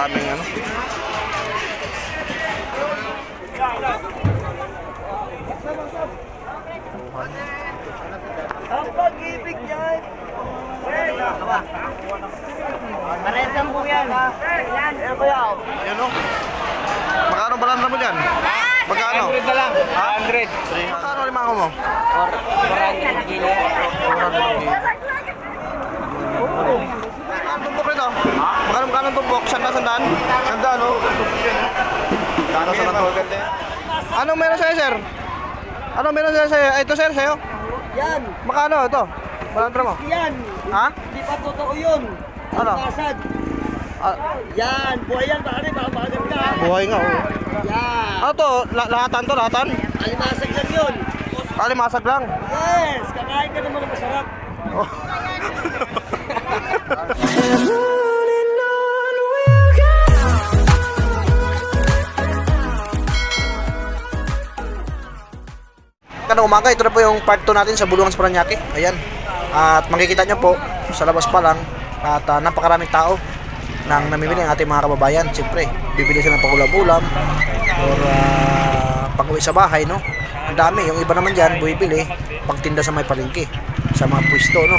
maraming ano. Ang pag-ibig niyan. Maretang po yan. Yan po yan. Yan o. Magkano balanda mo dyan? Magkano? 100 na lang. 100. Magkano limang mo? 400. 400. Magkano magkano tumpok? Sanda sandaan? Sandaan o. Magkano sa to? Anong meron sa'yo sir? Anong meron sa'yo sa'yo? Ito sir sa'yo? Yan. Magkano ito? Balandra mo? Yan. Ha? Hindi pa totoo yun. Ano? Pasad. Ah, Yan. Buhay yan. Pare, baka magat ka. buhay nga oh. Yan. Ano to? La lahatan to? Lahatan? Alimasag lang yun. Kalimasag lang. Yes. Kakain ka naman ng masarap. Oh. Kanang umaga, ito na po yung part 2 natin sa Bulungan sa Paranaque. Ayan. At makikita nyo po, sa labas pa lang, at ah, napakaraming tao nang namimili ang ating mga kababayan. Siyempre, bibili sila ng pangulam-ulam or uh, pag-uwi sa bahay, no? Ang dami. Yung iba naman dyan, bumibili pagtinda sa may palengke, sa mga pwesto, no?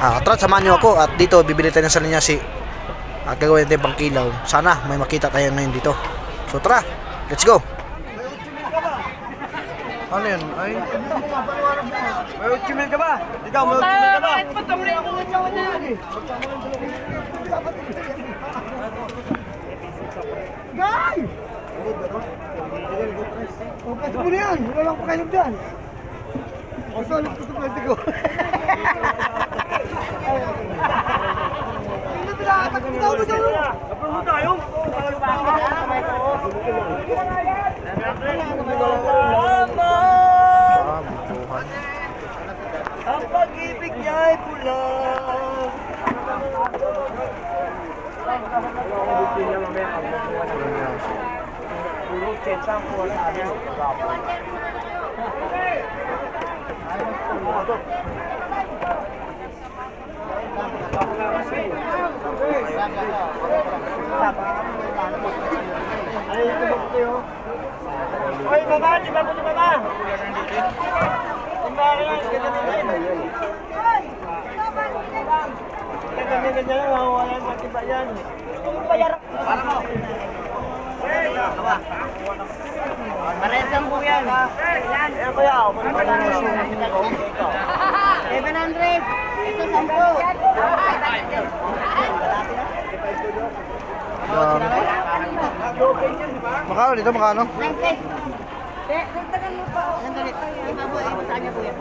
Ah, tara, samahan nyo ako at dito, bibili tayo ng salinyasi at gagawin natin pang kilaw. Sana may makita tayo ngayon dito. So tara, let's go! Ano yun? Ay, May utsimil ka ba? Ikaw, may utsimil ka ba? Guy! Okay, mo na yan. Wala lang pakainom dyan. Sa alam ko sa pwede ko. Hindi na? Ikaw ba daw? Approve tayo. ah, buhay. Ang pag-ibig niya ay pula. Hoy, baba, di ba po di baba? Kumbari yan, din. Ganyan-ganyan lang, mawawalan pati ba yan? Para mo. Maresang po yan. Yan. Yan kuya. oh. 700. Ito, 10. Dami. Makano dito, makano? 90. Eh, dagdagan mo pa. Sandali. Iba po, eh. Saan niya po yan?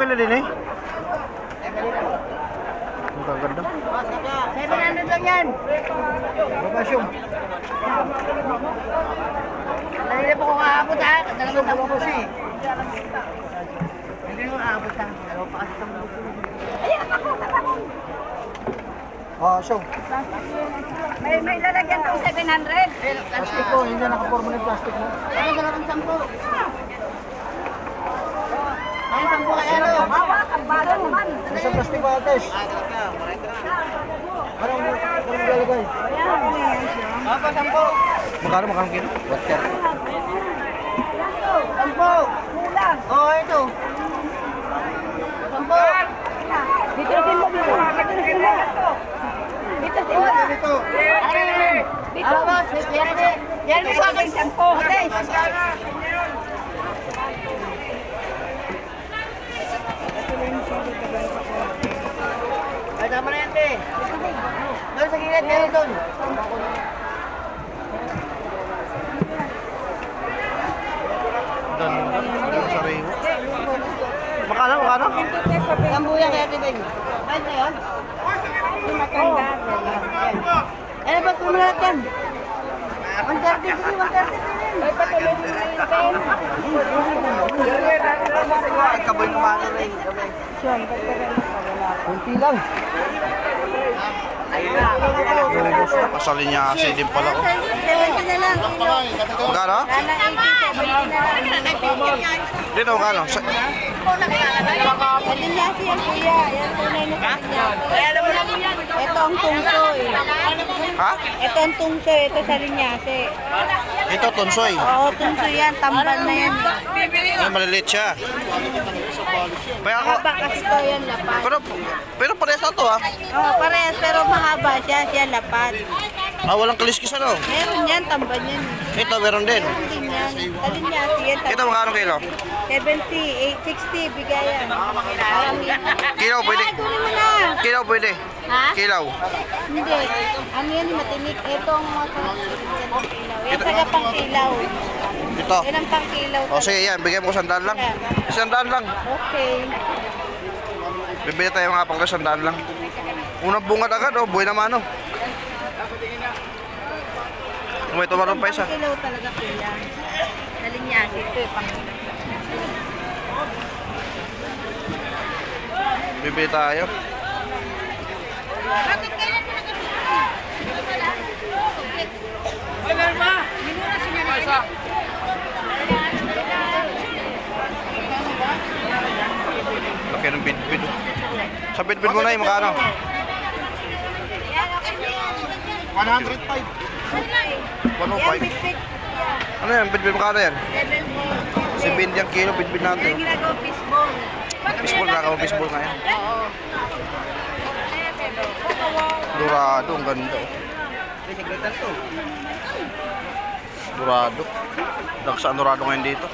okay na din eh. Ang gaganda. 700 lang yan. Babasyong. Kanina po kung aabot ha. Ah. Talagang tabo ko siya eh. Hindi ko aabot ha. Ah. Dalawa pa kasi sa mga Ayan ako, tatakong. Ah, so. May may lalagyan tong 700. Plastiko, hindi na nakaporma ng plastic mo. Ano ba lang 10? Ba naman? Isang plastic ba, Ates? Anong, anong lalagay? Apa, sampo? Magkano, magkano kilo? Water. Sampo. Kulang. Oh, ito. Sampo. Dito din mo dito. Dito din mo. Dito din mo. Dito. Dito. Ano ba? Yan din. Yan din sa akin sampo. Okay. Ay, na te. Doon sa gilid, meron doon. Ganda. Ang sariwa. Makano, makano? Sampo yan kaya tibig. Ay, na yan. Matanda. Ano ba kung lahat yan? 130 din. 130 din. Ay, patuloy din na yung Ay, kaboy kumano rin. Siyon, pagkaroon pa wala. Kunti lang. Pasalin niya kasi din pala oh. 70 na lang kilo. Magkano? Lala 80, 70 na lang. Dito magkano? Sa, Kalinyasi yan kuya. Yan tunay na. Ito ang tungsoy. ha? Ito ang tungsoy. Ito sa linyasi. Ito, tunsoy. Oo, tungsoy yan. Tambal na yan. Ay, maliliit siya. Kaya ako, kasi ito yan lapad. pero, pero parehas na to ha. Oo, parehas. Pero mahaba siya. Siya lapad. Ah, walang kaliskis ano. Meron yan. Tambal yan. Ito, meron din. Yan. Kalinyasi yan. Ito, magkano kilo? 70, 860. Bigayan. Kilo, pwede. Ah, kunin mo na. Kilo, pwede. Ha? Kilaw. Hindi. Ano yan, matinik. Ito ang mga ang kilaw. Yan taga pang kilaw. Ito. Yan ang pang kilaw. O sige, yan. Bigyan mo ko sandaan lang. Sandaan lang. Okay. Bibili tayo mga pang sandaan lang. Unang bungad agad, oh. Buhay naman, oh. May tumaron pa isa. Kilaw talaga kuya. Nalinyasi ito eh, pang. Bibili tayo. Bakit kailan pinag Laki ng bidbid. Sa bidbid mo na yung magkano? 105. 105. Yan, big Ano yan? Bidbid magkano yan? 7 Si Bin yung kilo, bidbid Yan natin. ginagawa fishball. Baseball na ako, baseball nga yan. Oo. Dorado, ang ganda. Dorado. Dagsa ang dorado ngayon dito.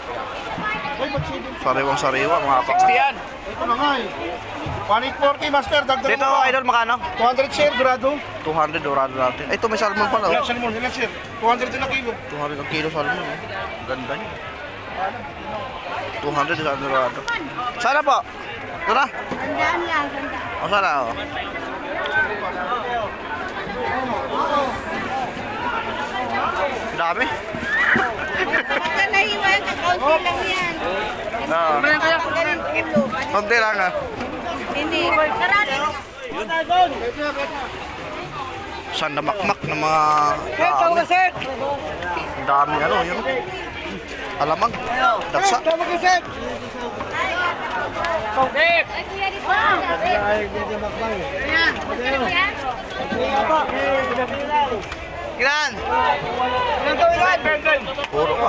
Sariwang sariwa, mga kapatid. 60 yan. Ito na nga eh. 140 master, dagdag Dito, idol, magkano? 200 share, grado. 200 dorado natin. Ay, ito may salmon pala. Ilan Oh. salmon, ilan share? 200 din na kilo. 200 ang kilo salmon. Oh. Ganda niya. 200 sa dorado. Sana po. Na. Andaan lang. andaan. O, sana, oh. Dami. Baka nahiwa yung kakaunti lang yan. Oo. Galing kilo. Konti lang, ah. Hindi. Karami. Saan na makmak ng mga dami. Ang dami ano, yun. Alamang. Daksa. Ilan? Puro ka.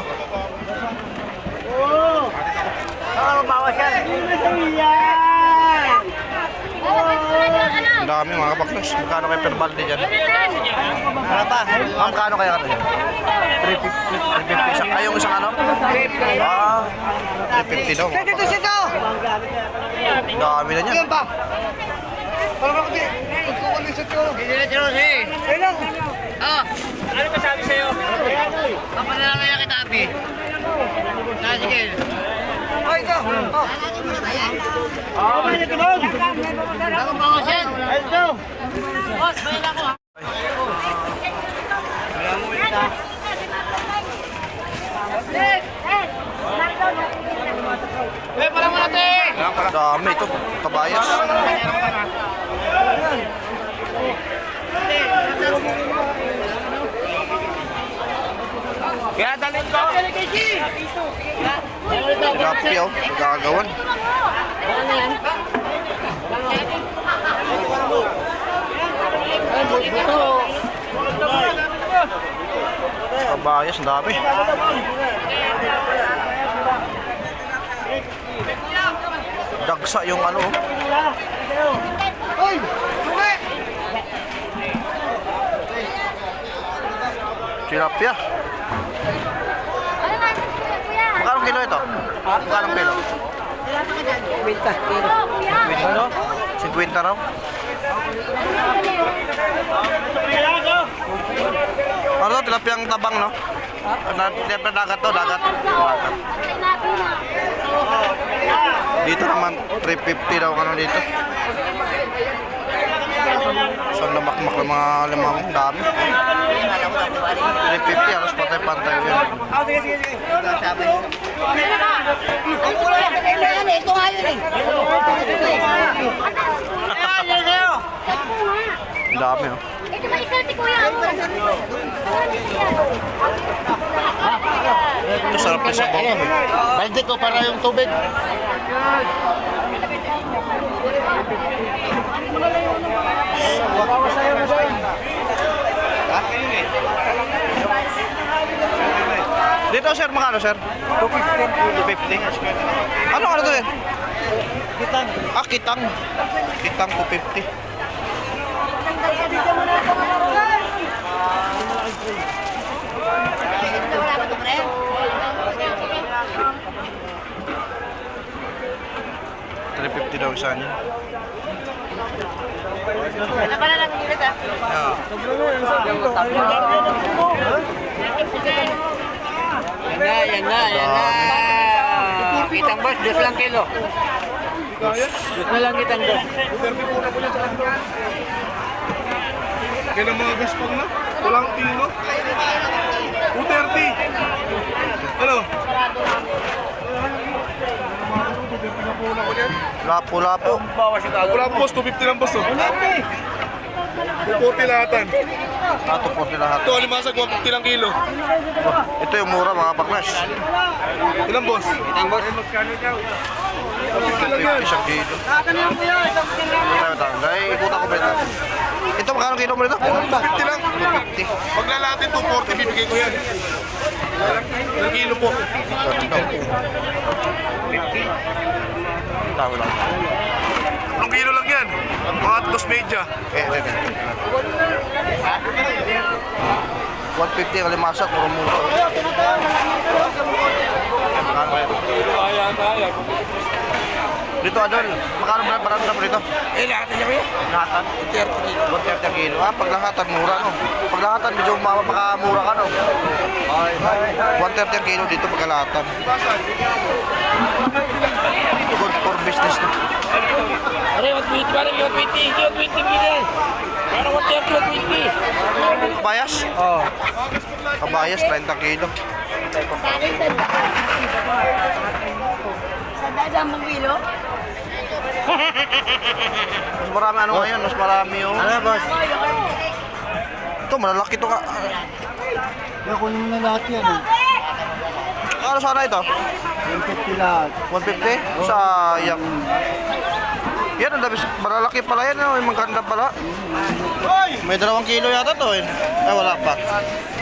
Ang dami mga kapaklas. Magkano kayo per balde dyan? Ano ba? Ma'am, kano kaya ka dyan? 350. 350. Isang, ay, yung isang ano? Ah, 350 daw. Sito, sito! Ang dami na niyan. ba? Para ka kasi, ikukunin sa tiro. Ano ba sabi sa'yo? Papadala na kita, Abi. Sige. Ay, ito. Oh. may nagulog. Ako bango siya. Ito. Boss, may ako ha. Eh, pala mo natin! Dami ito. Kabayas. Kaya dalhin ko. Grabe oh. Gagawan. Kabayas, ang dami. Dagsa yung ano. oh. Ay, suwi. Tilapia. Magkano kilo ito? Magkano kilo? 50. 50 raw? Ano to? Tilapia ang tabang, no? Na, tilapia dagat to, dagat. Dagat. Dito naman, 350 daw ano dito. So, lamakmak ng mga limang dami. 350, halos patay-pantay yun. Ito nga yun eh. Ang dami oh. Ito ba isa si Kuya? Ito sarap na sabaw. Balde ko para yung tubig. Dito sir, magkano sir? 250. Ano ano to eh? Kitang. Ah, kitang. Kitang 250. Wala ba ito, pre? Three fifty daw isa niya. Ano pa na lang ulit ah? Yeah. Yan na, yan na, yan na. Kitang boss, dos lang kilo. Dos na lang kitang boss. Kaya mga gaspang na. Walang tino. 230. Ano? Lapo-lapo. Wala po, boss. 250 lang, boss. Oh. 240 lahatan. Ato po sila lahat. Ito, alimasag, 150 lang kilo. Ito yung mura mga baklas. Ilan, boss? Kitang boss. 250 lang yan. Isang kilo. Ito, ito. Dahil ikutan ko ba ito? Ito, magkano kilo mo ito? 250 lang. 250. Pag lalatin, 240, bibigay ko yan. Ilang kilo po? Tawag lang. Ilang kilo lang yan? Mga dos media. Eh, eh, eh. 150 ang limasa, puro mura. Yan? Dito, Adol. Magkano ba parang mo dito? Eh, lahat niya kuya. Lahatan? 30 kilo. 130 kilo. Ah, pag lahatan, mura no. Pag lahatan, medyo ma- makamura ka no. 130 ang kilo dito pag lahatan. Good for business na. Are, 120, parang 120, 120 kilo. Parang 130, 120. Kabayas? Oo. Kabayas, 30 kilo. Sa dadang mong kilo? Mas marami ano ngayon, mas marami yung... Ano boss? Ito, malalaki to ka. Kaya kunin mo na lahat yan. eh. Ano sana ito? 150 lahat. 150? Sayang. Yan, ang dami. Malalaki pala yan. Oh. Yung maganda pala. May dalawang kilo yata to eh. Ay, wala pa.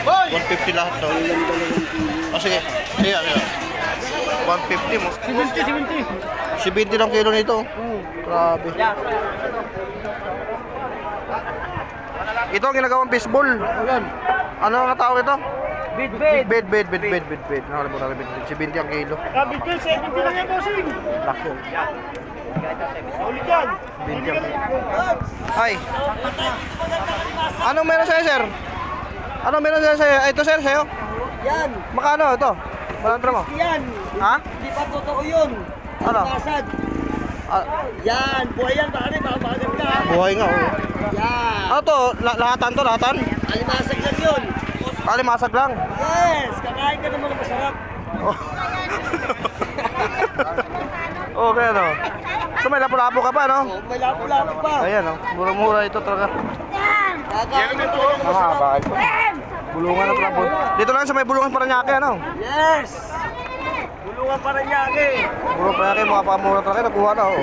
150 lahat to. O sige. Sige, sige. 150 mo. 70, 70. 70 lang kilo nito. Grabe. Ito ang ginagawang baseball. Ayan. Ano ang tawag ito? Bid, bid. Bed, bed, bed, bed, bed, bed. Nakalimutan ko bed, bed. 70 ang kilo. Bid, bid, 70 lang yan, bossing. Laki. Ulit yan. 20 ang kilo. Ay. Anong meron sa'yo, sir? Anong meron sa'yo? Ay, ito, sir, sa'yo? Yan, Makano ito? Malandra mo? yan. Ha? Di pa totoo yun. Ano? Pasad. Ah, Yan, buhay yan, pare, baka magat ka. buhay nga, oh. Yan. Ano to? La- lahatan to, lahatan? Alimasag lang yun. Kalimasag lang. Yes, kakain ka ng mga masarap. Okay, ano? So, may lapu-lapu ka pa, no? Oh, may lapo-lapo pa. Ayan, oh. Mura-mura ito talaga. Tama, masarap. bakit? Bulungan na pala. bul- Dito lang sa may bulungan Paranaque, ano? Yes. Bulungan pa rin yan eh. Puro Paranaque, mga pakamura talaga. Nakuha na, oh.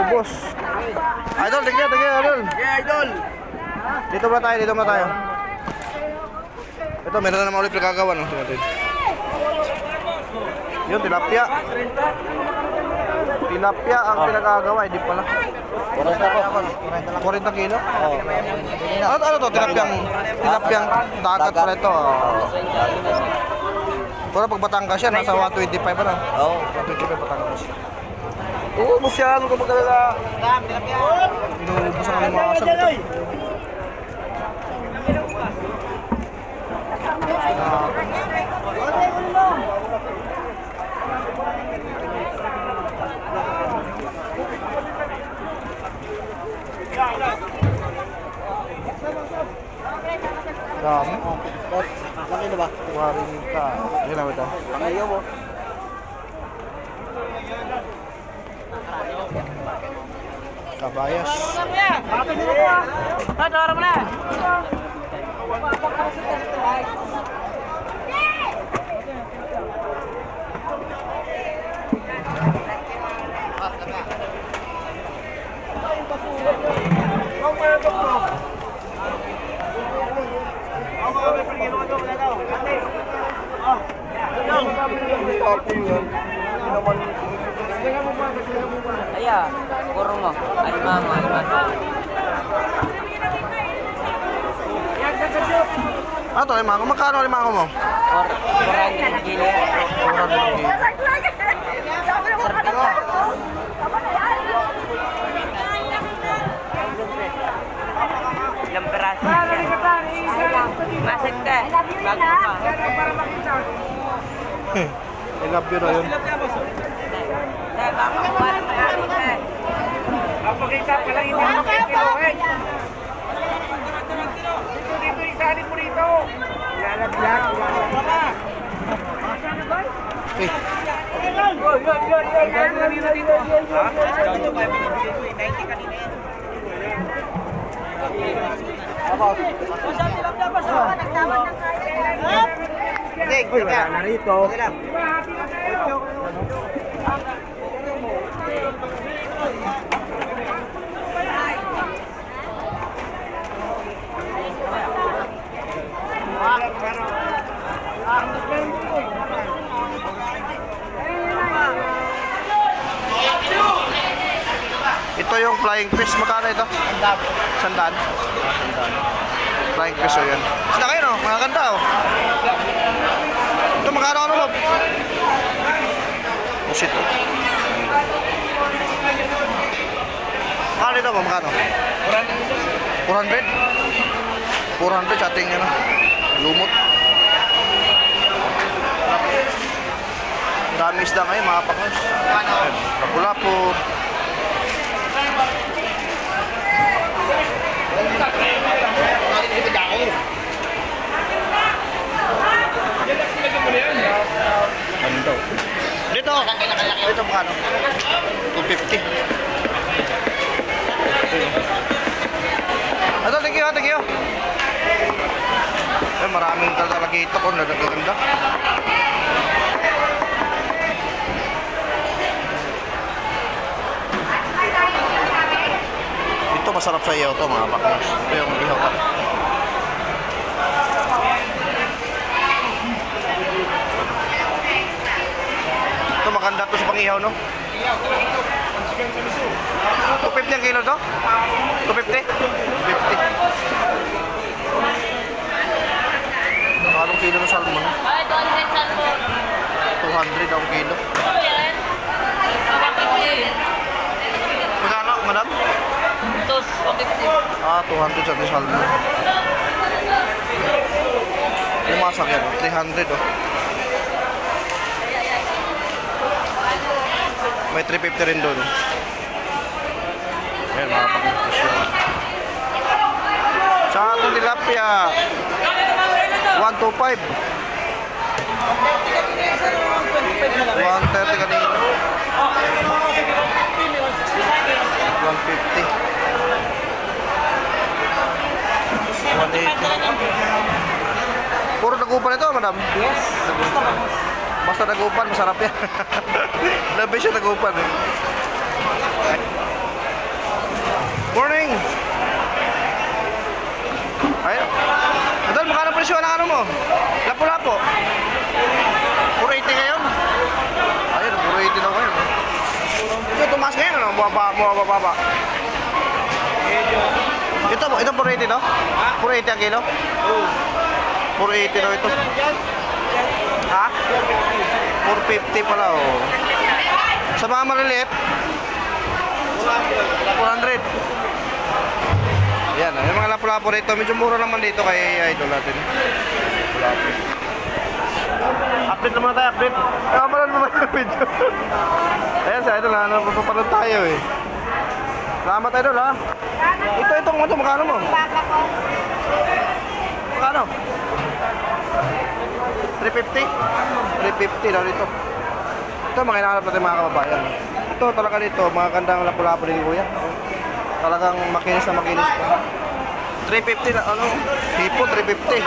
Ubos. Idol, tignan, tignan, idol. Yeah, idol. Dito muna tayo, dito muna tayo. Ito, meron na naman ulit nagagawa, no? Tingnan natin. Yun, tilapia. Tilapia ang pinagagawa, hindi pala. 40 kilo? Oo. Ano, ano to? Tilapiang, tilapiang dagat pala ito. Pero pag Batangas yan, nasa 125 pa na. Oo. 125 Batangas. Uubos yan, kung magkalala. Inuubos ang alimasag ito. Dami. Laki na ba? 40. Yun na ba ito? Ayaw mo. Kabayas. Aya, kurong mo. Alimama, alimama. Ano to, limango? Magkano limango mo? Or, kurang yung gili. 400 kilo. Ilang peraso siya. Masag ka. Bago pa. I love you na yun. Dahil baka kumain marami ka. Okay. Uy, wala na rito. Ito yung flying fish. Magkano ito? Sandaan. Sandaan. Flying fish o yan. Saan kayo no? Mga ganda oh. Ito magkano ano mo? Shit oh. Magkano ito mo? Magkano? 400? 400 sa ating ano. Lumot. Dami isda ngayon mga pakos. Lapu-lapu. Bando. Dito. Dito magkano? 250. Ito, thank you, thank you. Eh, maraming talaga ito kung nagaganda. Ito masarap sa iyo to mga baklas. Ito yung ihaw ka. Ito maganda to sa pangihaw no? 250 ang kilo to? 250? 250. Anong kilo ng salmon? 200 ang kilo. Magkano, madam? Ah, 200 sa salmon. Yung yan, 300 oh. May 350 rin doon. Ayan, mga yun. Sa ating tilapia, 125. 130 kanina. 150. 180. Puro nagupan ito, madam? Yes. Basta nagupan, masarap yan. Labi siya nagupan eh. Morning! Ay, Adol, magkano presyo ng ano mo? Lapo-lapo. Puro 80 ngayon. Ayun, puro 80 na ngayon. Ito, tumaas ngayon, ano? Baba, baba, baba. Ito, ito puro 80, no? Puro 80 ang kilo? Oo. Puro 80 daw ito. Ha? 450 pala, oh. Sa mga maliliit? 400. Yan, ah, yung mga lapu-lapu rito, medyo mura naman dito kay idol natin. Lapu. Update naman tayo, update. Kaya pala naman yung video. Ayan sa idol, ano, papapanood tayo eh. Salamat idol ha. Ito, itong ito, magkano mo? Baka ko. Magkano? 350? 350 daw dito. Ito, mga hinahanap natin mga kababayan. Ito talaga dito, mga gandang lapu-lapu din kuya. Talagang makinis na makinis po. 350 na, ano, hipo, 350.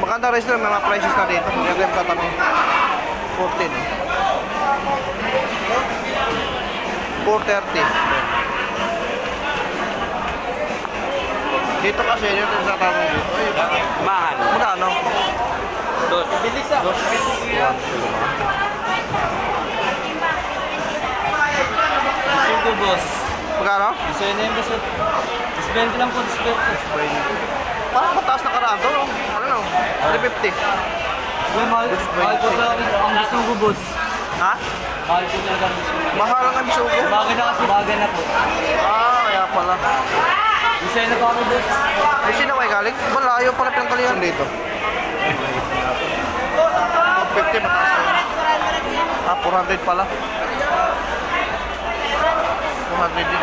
Maganda rin sila, may mga prices na dito. Hindi natin tatanong. 14. 430. Dito kasi, yun yung tatanong dito. Mahal. Magkano? Dos. Bilis ah. Dos. Sugo, boss. Magkano? Gusto yun na yung boss. Disbente lang po, disbente. Parang mataas na karaan to, no? Ano no? 350. Uy, mahal. Mahal ko talaga ang gusto ko, boss. Ha? Mahal ko talaga ang gusto ko. Mahal ang bisugo. Bagay na kasi, bagay na po. Ah, kaya pala. Gusto yun na pa ako, boss. Ay, sino kayo galing? Malayo pala pinangkalihan dito. 450 mataas na yun. Ah, 400 pala. 400 din.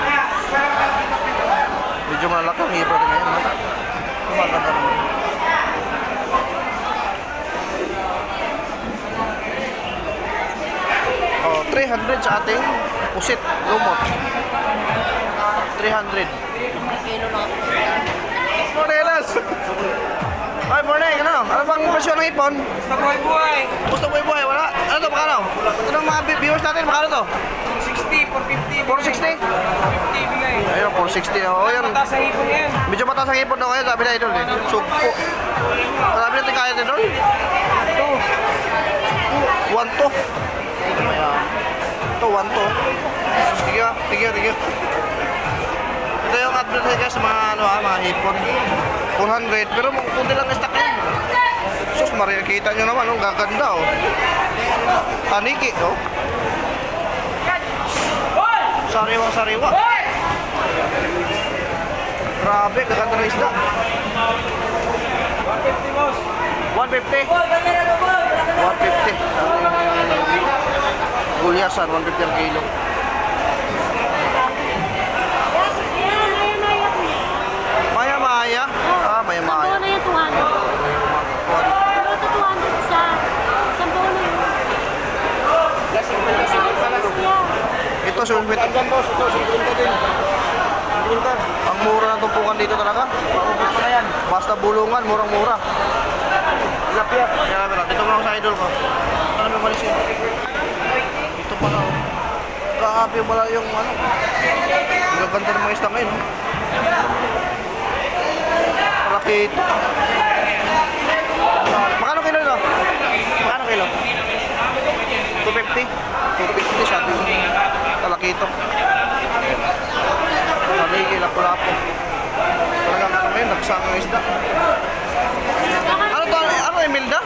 Medyo malaki ang hipra rin ngayon. ha? Maganda naman. Oh, 300 sa ating pusit, lumot. 300. Morelas! Ay, morning, ano? Ano bang presyo ng ipon? Gusto ko buhay. Gusto mo buhay, wala? Ano to, magkano? Ito ng mga vi- viewers natin, magkano to? 60, 450. 460? 450 bigay. Ayun, 460. Oh, yun. Mataas ang ipon yan. Medyo mataas ang ipon daw kayo, sabi na idol eh. Sugpo. Sabi natin kaya din idol. Ito. 1 to. Ito, 1 to. Sige, ah. sige, sige. Ito yung advertise guys sa mga ano ha, mga hipon. 400, pero kunti lang ang stock yun. Sus, Maria, kita nyo naman, oh, gaganda oh. Taniki, oh. Sariwa, sariwa. Grabe, gaganda ng isda. 150, boss. 150. 150. Gulyasan, 150 ang kilo. 250. Hanggang boss, 250 din. Ang mura na tumpukan dito talaga. Paubos na yan. Basta bulungan, murang-mura. Tilapia. Kaya pala, dito mo lang sa idol ko. Ano naman siya? Ito pala. Oh. Kaapi pala yung ano. Gaganda ng mga isda ngayon. Oh. Malaki ito. Makano Magkano kilo? 250? 250 siya. Malaki ito. Sabi, lapo-lapo. Talagang ano ngayon, nagsang ng isda. Ano to? Ano, Emilda?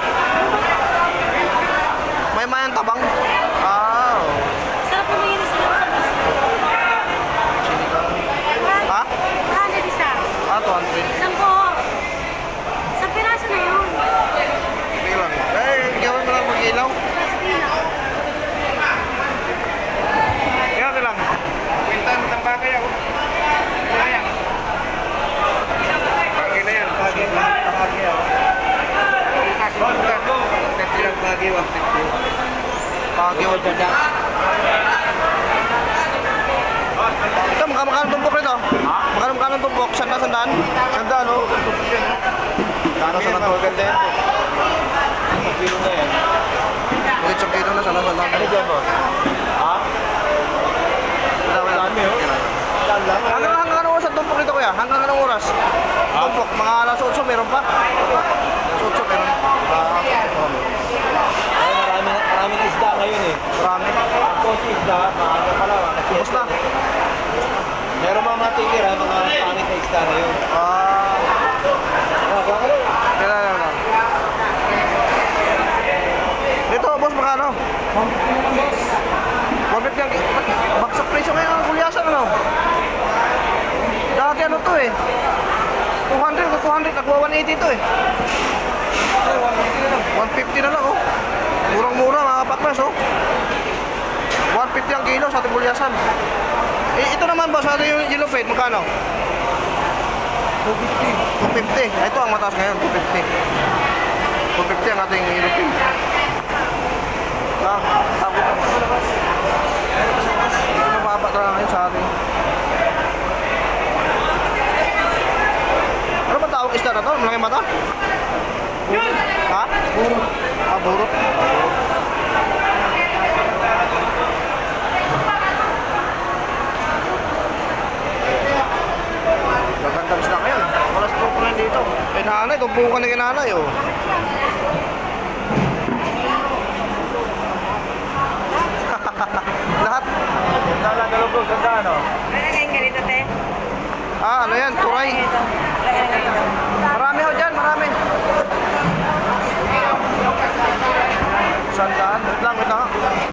May mayang tabang? Ah. Sarap sa. Ha? 200 isa. Ah, 200. Sampo. Sa piraso na yun. Sige lang. Eh, gawin mo lang mag-ilaw. Sa pina. Kaya lang. Kwintan, ng bagay ako. Kaya. Bagay na yan. Bagay na. Bagay ako. Boss, go. 50 lang bagay, 150. Pagyaw ito. Ito, magkano magkano tumpok nito? Magkano magkano tumpok? Sanda, sandaan? Sandaan, no? Kano sa nato? Maganda yan. Sa kilo na yan. Sa kilo na, sanda, sandaan. Ano dyan, boss? Ha? Dami, oh. Saan? Hanggang hanggang anong oras ang tumpok nito kuya? Hanggang anong oras? Tumpok, mga alas 8 meron pa? Alas 8 meron. Ah, Ay, marami, marami na isda ngayon eh. marami. Konti isda, maaga pa lang. Tapos na. Meron mga matitira, mga pangit na isda ngayon. Ah, bakit? kailan lang lang. Dito, boss, magkano? 150 ang... Baksak presyo ngayon ang gulyasan, ano? Dati ano to eh. 200 to 200, nagwa 180 to eh. 150 na lang oh. Murang-mura mga kapatmas oh. 150 ang kilo sa ating gulyasan. Eh, ito naman ba sa ating yung yellow fade, magkano? 250. 250. Ah, Ito ang mataas ngayon, 250. 250 ang ating yellow fade. Ah, takot ako. Ito mababa talaga ngayon sa ating. na to? Malaki ba to? Ha? Burot. Ah, burot. Gagandang sila ngayon. Walas po ko dito. Eh, tubukan na kay nanay, oh.